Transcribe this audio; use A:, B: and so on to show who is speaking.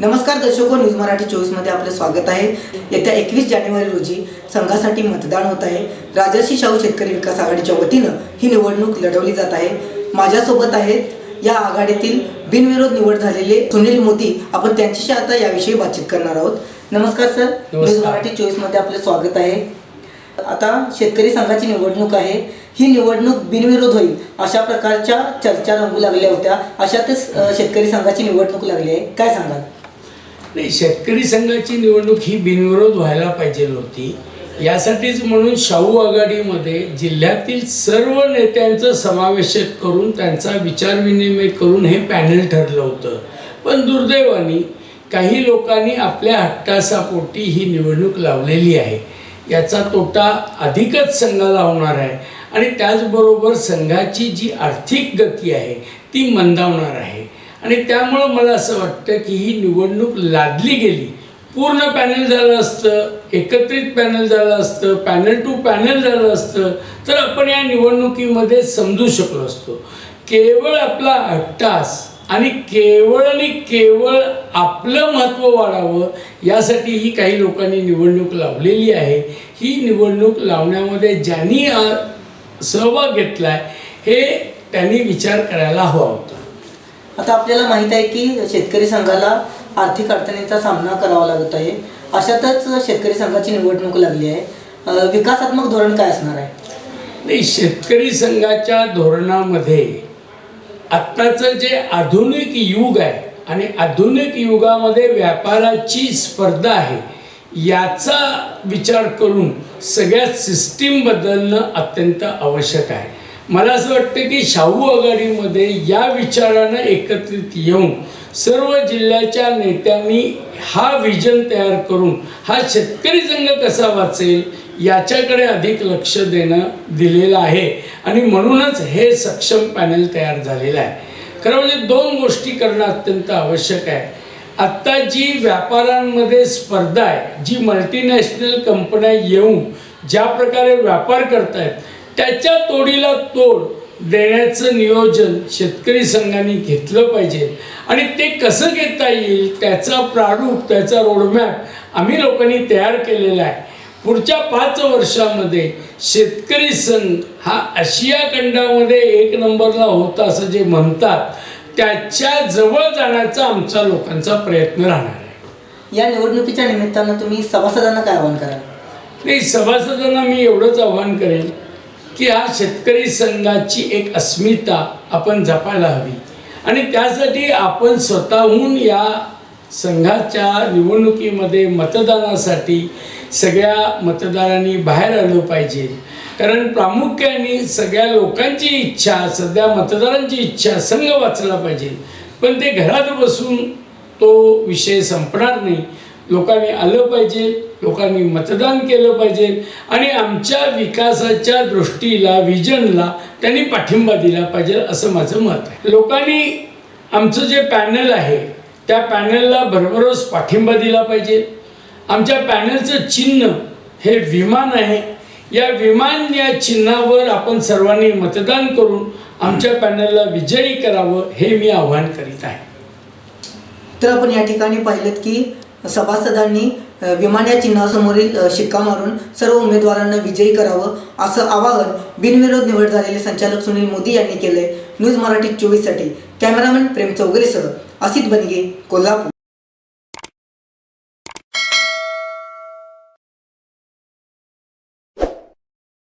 A: नमस्कार दर्शको न्यूज मराठी चोवीसमध्ये आपलं स्वागत आहे. येत्या एकवीस जानेवारी रोजी संघासाठी मतदान होत आहे. राजर्षी शाहू शेतकरी विकास आघाडीच्या वतीनं ही निवडणूक लढवली जात आहे. माझ्यासोबत आहेत या आघाडीतील बिनविरोध निवड झालेले सुनील मोदी. आपण त्यांच्याशी आता याविषयी बातचीत करणार आहोत. नमस्कार सर. न्यूज. मराठी चोवीसमध्ये आपलं स्वागत आहे. आता शेतकरी संघाची निवडणूक आहे. ही निवडणूक बिनविरोध होईल अशा प्रकारच्या चर्चा रंगू लागल्या होत्या. अशातच शेतकरी संघाची निवडणूक लागली आहे. काय सांगाल?
B: नाही शेतकरी संघाची निवडणूक ही बिनविरोध व्हायला पाहिजे होती. यासाठीच म्हणून शाहू आघाडीमध्ये जिल्ह्यातील सर्व नेत्यांचं समावेशक करून त्यांचा विचारविनिमय करून हे पॅनल ठरलं होतं. पण दुर्दैवाने काही लोकांनी आपल्या हट्टासापोटी ही निवडणूक लावलेली आहे. याचा तोटा अधिकच संघाला होणार आहे आणि त्याचबरोबर संघाची जी आर्थिक गती आहे ती मंदावणार आहे. आणि त्यामुळं मला असं वाटतं की ही निवडणूक लादली गेली. पूर्ण पॅनल झालं असतं एकत्रित पॅनल झालं असतं पॅनल टू पॅनल झालं असतं तर आपण या निवडणुकीमध्ये समजू शकलो असतो. केवळ आपला अट्टास आणि केवळ आणि केवळ आपलं महत्त्व वाढावं यासाठी ही काही लोकांनी निवडणूक लावलेली आहे. ही निवडणूक लावण्यामध्ये ज्यांनी सहभाग घेतला आहे हे त्यांनी विचार करायला हवा होता.
A: आता आपल्याला माहीत आहे की शेतकरी संघाला आर्थिक अडचणींचा सामना करावा लागत आहे. अशातच शेतकरी संघाची निवडणूक लागली आहे. विकासात्मक धोरण काय असणार आहे?
B: नाही शेतकरी संघाच्या धोरणामध्ये आत्ताचं जे आधुनिक युग आहे आणि आधुनिक युगामध्ये व्यापाराची स्पर्धा आहे याचा विचार करून सगळ्या सिस्टीम बदलणं अत्यंत आवश्यक आहे. मला असं वाटतं की शाहू आघाडीमध्ये या विचारानं एकत्रित येऊन सर्व जिल्ह्याच्या नेत्यांनी हा विजन तयार करून हा शेतकरी संघ कसा वाचेल याच्याकडे अधिक लक्ष देणं दिलेलं आहे. आणि म्हणूनच हे सक्षम पॅनल तयार झालेलं आहे. खरं म्हणजे दोन गोष्टी करणं अत्यंत आवश्यक आहे. आत्ता जी व्यापारांमध्ये स्पर्धा आहे जी मल्टीनॅशनल कंपन्या येऊन ज्या प्रकारे व्यापार करतायत त्याच्या तोडीला तोड देण्याचं नियोजन शेतकरी संघाने घेतलं पाहिजे. आणि ते कसं घेता येईल त्याचा प्रारूप त्याचा रोडमॅप आम्ही लोकांनी तयार केलेला आहे. पुढच्या पाच वर्षामध्ये शेतकरी संघ हा आशिया खंडामध्ये एक नंबरला होता असं जे म्हणतात त्याच्याजवळ जाण्याचा आमचा लोकांचा प्रयत्न राहणार आहे.
A: या निवडणुकीच्या निमित्तानं तुम्ही सभासदांना काय आवाहन कराल?
B: नाही सभासदांना मी एवढंच आव्हान करेन की हा शेतकरी संघाची एक अस्मिता आपण जपायला हवी. आणि त्यासाठी आपण स्वतःहून या संघाच्या निवडणुकीमध्ये मतदानासाठी सगळ्या मतदारांनी बाहेर आलं पाहिजे. कारण प्रामुख्याने सगळ्या लोकांची इच्छा सध्या मतदारांची इच्छा संघ वाचला पाहिजे. पण ते घरात बसून तो विषय संपणार नाही. लोकांनी आलं पाहिजे लोकांनी मतदान केलं पाहिजे आणि आमच्या विकासाच्या दृष्टीला विजनला त्यांनी पाठिंबा दिला पाहिजे असं माझं मत आहे. लोकांनी आमचं जे पॅनल आहे त्या पॅनलला भरभरोस पाठिंबा दिला पाहिजे. आमच्या पॅनलचं चिन्ह हे विमान आहे. या विमान या चिन्हावर आपण सर्वांनी मतदान करून आमच्या पॅनलला विजयी करावं हे मी आव्हान करीत आहे.
A: तर आपण या ठिकाणी पाहिलं की सभासदांनी विमान या चिन्हासमोरील शिक्का मारून सर्व उमेदवारांना विजयी करावं असं आवाहन बिनविरोध निवड झालेले संचालक सुनील मोदी यांनी केलंय. न्यूज मराठी चोवीससाठी. कॅमेरामॅन प्रेम चौगरेसह असित बनगे कोल्हापूर.